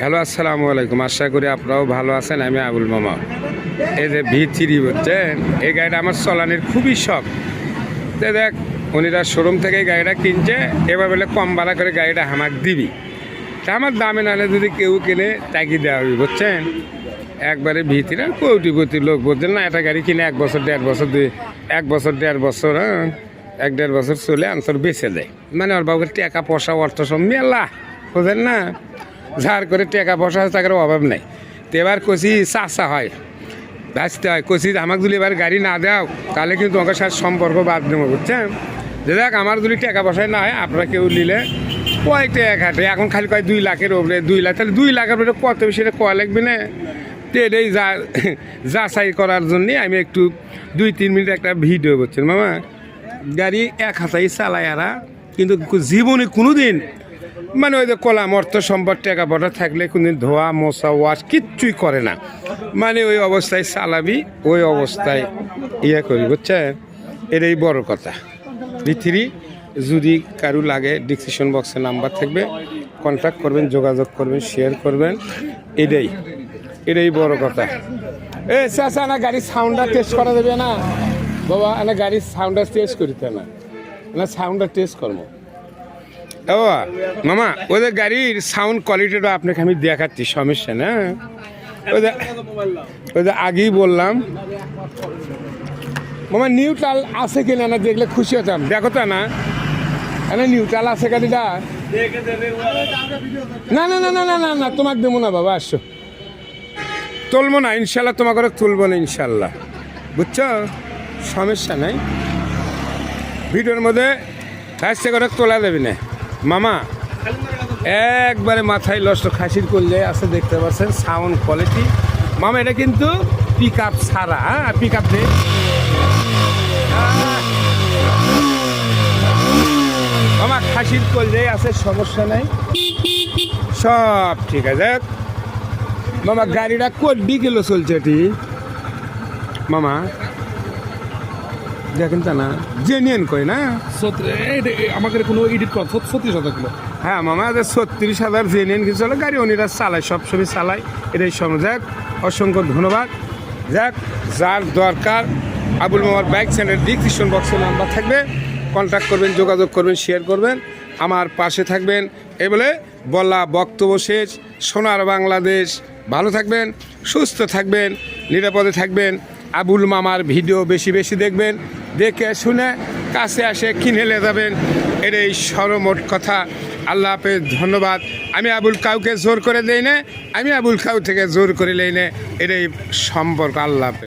Hello, আসসালামু আলাইকুম। আশা করি আপনারাও ভালো আছেন, আমি আবুল মামা। এই যে ভি থ্রি বুঝছেন এই গাড়িটা আমার চলানির খুবই শখ। তো দেখ উনিরা শোরুম থেকে গাড়িটা কিনছে, এবার বলে কম ভাড়া করে গাড়িটা হামাক দিবি। তা আমার দামে নাহলে যদি কেউ কিনে, তাকে দেওয়া হবে, বুঝছেন? একবারে ভিতরে কোটিপতি লোক বলছেন না একটা গাড়ি কিনে এক বছর, দেড় বছর দুই এক বছর, দেড় বছর হ্যাঁ এক দেড় বছর চলে আনসার বেঁচে দেয়। মানে ওর বাবুর টাকা, পয়সা, অর্থ সব মেলা বুঝলেন না? যার করে টাকা পয়সা তাদের অভাব নাই। তো এবার কষি চাষা হয়। ভাসতে হয় কষি আমাকে যদি এবার গাড়ি না দাও, তাহলে কিন্তু তোমাকে সাথে সম্পর্ক বাদ দেবো, বুঝছেন? যে দেখ, আমার যদি টাকা পয়সা না হয়, আপনারা কেউ নিলে কয়েকটা এক হাটে, এখন খালি কয় দুই লাখের ওপরে, দুই লাখ, তাহলে দুই লাখের ওপরে কত বেশি এটা কয় লাগবে না? তো এটাই যা, যাচাই করার জন্যে আমি একটু দুই, তিন মিনিট একটা ভিডিও করছেন মামা, গাড়ি এক হাতাই চালায় এরা, কিন্তু জীবনে কোনো দিন মানে ওই যে কলাম অর্থ সম্পদ, টাকা পয়সা থাকলে কোনদিন ধোয়া মশা ওয়াশ কিচ্ছুই করে না। মানে ওই অবস্থায় চালাবি ওই অবস্থায় ইয়ে করি, বুঝছেন? এটাই বড় কথা। পৃথিবী, যদি কারু লাগে ডিসক্রিপশন বক্সে নাম্বার থাকবে কন্ট্যাক্ট করবেন, যোগাযোগ করবেন শেয়ার করবেন। এটাই এটাই বড় কথা। এ, চাচা, না গাড়ির সাউন্ডটা টেস্ট করা যাবে না। বাবা, না গাড়ির সাউন্ডটা টেস্ট করিতে না। না টেস্ট করব। ও, মামা, ওদের গাড়ির সাউন্ড কোয়ালিটিটা আপনাকে আমি দেখাচ্ছি, সমস্যা না। ওদের ওদের আগেই বললাম। মামা নিউট্রাল আছে কিনা না দেখলে খুশি হতাম। দেখো তো না। এনে নিউট্রাল আছে গাড়িটা না না না না না না না, তোমাকে দেবো না বাবা, আসো। তুলবো না, ইনশাল্লাহ তোমাকে তুলবো না, ইনশাল্লাহ। বুঝছ? সমস্যা নাই। ভিডিওর মধ্যে হাসতে করে তোলা দেবে না। মামা, একবারে মাথায় লষ্ট খাসির করলে আছে, দেখতে পাচ্ছেন সাউন্ড কোয়ালিটি মামা, এটা কিন্তু পিক আপ ছাড়া হ্যাঁ? পিক আপ মামা, খাসির করলে আছে, সমস্যা নাই। সব ঠিক আছে। মামা, গাড়িটা কোটি কিলো চলছে এটি মামা দেখেন তা না জেনিয়ন কই না? আমাদের কোনো এডিট করা ছত্রিশ হাজার কিলো। হ্যাঁ মামা যে ছত্রিশ হাজার জেনিয়ন কিছু হলো গাড়ি উনিরা চালায় সবসময় চালায়। এটাই সময়। যাক অসংখ্য ধন্যবাদ। যাক যার দরকার আবুল মামার বাইক সেন্টার ডিসক্রিপশন বক্সে নাম্বার থাকবে। কন্ট্যাক্ট করবেন যোগাযোগ করবেন শেয়ার করবেন। আমার পাশে থাকবেন। এ বলে বলা বক্তব্য শেষ। সোনার বাংলাদেশ। ভালো থাকবেন সুস্থ থাকবেন নিরাপদে থাকবেন। আবুল মামার ভিডিও বেশি বেশি দেখবেন। দেখে শুনে কাছে আসে, কিনে লে যাবেন। এটাই সরমোট কথা। আল্লাহ হাফেজ, ধন্যবাদ। আমি আবুল কাউকে জোর করে দেই না আমি আবুল কাউ থেকে জোর করে লেই না এটাই সম্পর্ক, আল্লাহ হাফেজ।